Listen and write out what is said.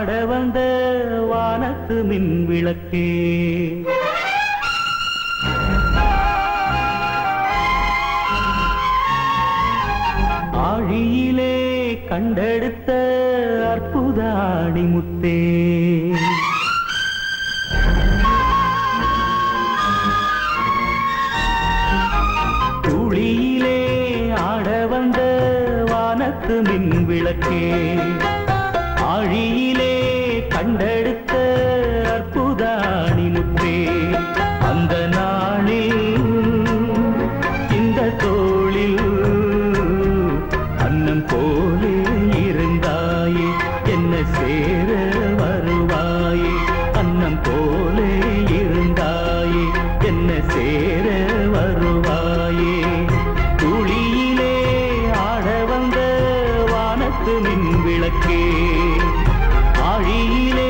பாட வந்த வானத்து மின் விளக்கே ஆழியிலே கண்டெடுத்த அற்புத அடிமுத்தே துளியிலே ஆட வந்த வானத்து மின் விளக்கே ஆழியிலே கண்டெடுத்த அற்புத அந்த நாளில் இந்த தோளில் அன்னம் போலே இருந்தாயே என்ன சேர வருவாயே அன்னம் போலே இருந்தாயே என்ன சேர வருவாயே. துளியிலே ஆட வந்த வானத்து மின் விளக்கே ஆழியிலே